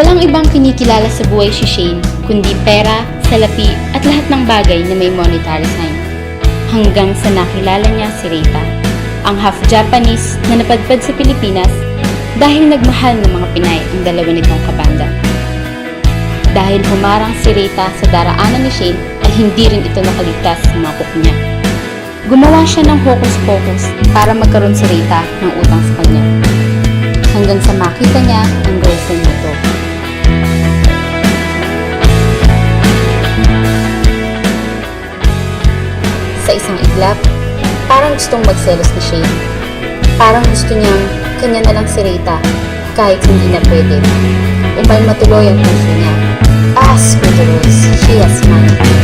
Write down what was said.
Walang ibang kinikilala sa buhay si Shane, kundi pera, salapi, at lahat ng bagay na may monetary sign. Hanggang sa nakilala niya si Rita, ang half-Japanese na napadpad sa Pilipinas dahil nagmahal ng mga Pinay ang dalawa nitong kabanda. Dahil humarang si Rita sa daraanan ni Shane ay hindi rin ito nakaligtas sa mga niya. Gumawa siya ng hocus-pocus para magkaroon si Rita ng utang sa kanya. Hanggang sa makita niya ang girlfriend nito. Sa isang iglap, parang gustong magselos ni Shane. Parang gusto niyang kanya na lang si Rita kahit hindi na pwede. Umalma tuloy ang puso niya. Ah, screw the rules. She has money.